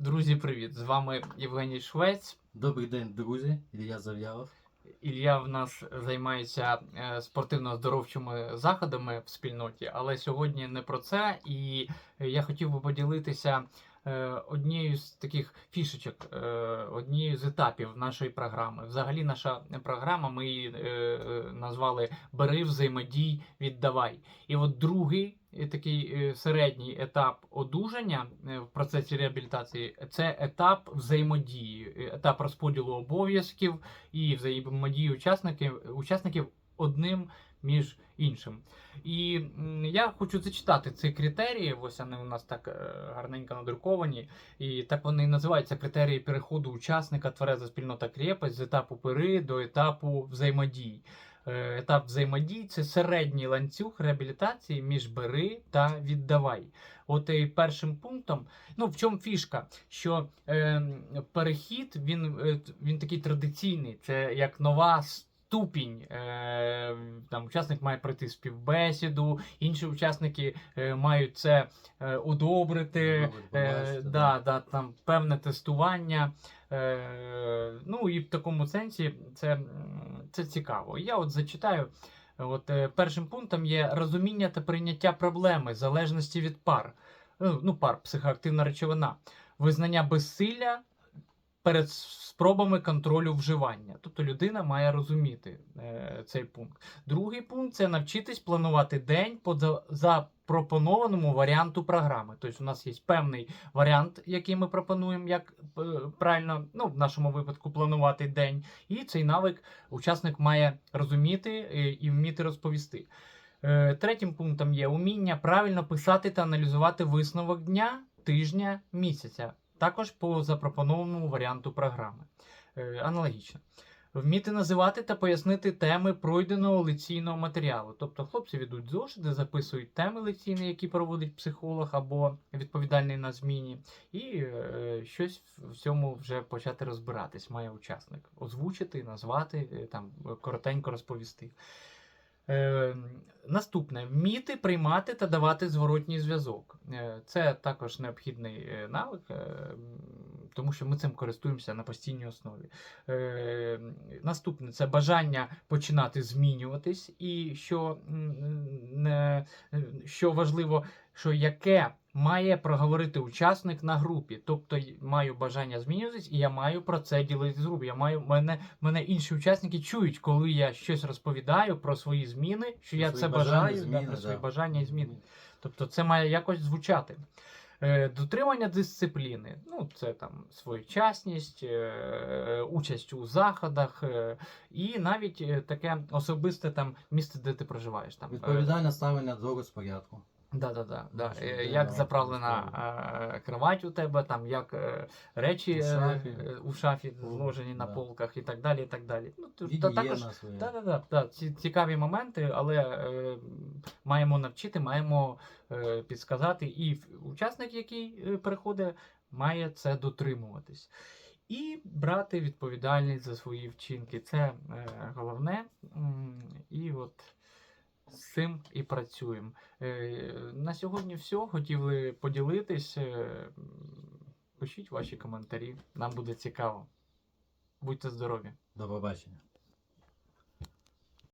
Друзі, привіт! З вами Євгеній Швець. Добрий день, друзі. Ілля Зав'ялов. Ілля в нас займається е, спортивно-здоровчими заходами в спільноті, але сьогодні не про це. І я хотів би поділитися е, однією з таких фішечок, е, однією з етапів нашої програми. Взагалі, наша програма ми її назвали Бери, взаємодій, віддавай. І от другий такий е, середній етап одужання е, в процесі реабілітації це етап взаємодії, е, етап розподілу обов'язків і взаємодії учасників, учасників одним між іншим. І я хочу зачитати ці критерії. Ось вони у нас так е, гарненько надруковані. І так вони і називаються критерії переходу учасника твереза спільнота крепость з етапу пери до етапу взаємодії. Е, Етап взаємодії це середній ланцюг реабілітації між бери та віддавай. От і першим пунктом, ну в чому фішка? Що е, перехід він, е, він такий традиційний, це як нова ступінь. Е, там учасник має пройти співбесіду, інші учасники е, мають це е, одобрити. Е, да, да, там певне тестування. Е, ну і в такому сенсі це, це цікаво. Я от зачитаю. От е, першим пунктом є розуміння та прийняття проблеми залежності від пар. Ну, ну, пар, психоактивна речовина, визнання безсилля перед спробами контролю вживання. Тобто людина має розуміти е, цей пункт. Другий пункт це навчитись планувати день по запропонованому варіанту програми.Тобто, у нас є певний варіант, який ми пропонуємо, як е, правильно, ну, в нашому випадку, планувати день. І цей навик учасник має розуміти е, і вміти розповісти. Е, Третім пунктом є уміння правильно писати та аналізувати висновок дня, тижня, місяця, також по запропонованому варіанту програми. Е, Аналогічно. Вміти називати та пояснити теми пройденого лекційного матеріалу. Тобто хлопці ведуть зошити, записують теми лекційні, які проводить психолог або відповідальний на зміні, і е, щось в цьому вже почати розбиратись, має учасник. Озвучити, назвати, е, там коротенько розповісти. Е, наступне вміти приймати та давати зворотній зв'язок. Е, це також необхідний е, навик, е, тому що ми цим користуємося на постійній основі. Е, наступне це бажання починати змінюватись, і що, не, що важливо, що яке має проговорити учасник на групі. Тобто маю бажання змінюватись, і я маю про це ділитися з групою. Я маю мене, мене інші учасники чують, коли я щось розповідаю про свої зміни, що я це бажаю, бажаю, да, зміни, про свої да. бажання і зміни. Тобто це має якось звучати. Е, Дотримання дисципліни, ну це там своєчасність, е, участь у заходах, е, і навіть таке особисте там місце, де ти проживаєш. Там Відповідальне ставлення до розпорядку. Да, да, да, да. Наша Е, Як вона заправлена е, кровать у тебе, там як е, речі У е, шафі. е, у шафі зложені на да. полках і так далі. і так далі. Ну, та також да, да, да, да, ці цікаві моменти, але е, маємо навчити, маємо е, підсказати. І учасник, який переходить, має це дотримуватись. І брати відповідальність за свої вчинки. Це е, головне. І от з цим і працюємо. Е, На сьогодні все. Хотіли поділитись. Е, Пишіть ваші коментарі, нам буде цікаво. Будьте здорові! До побачення.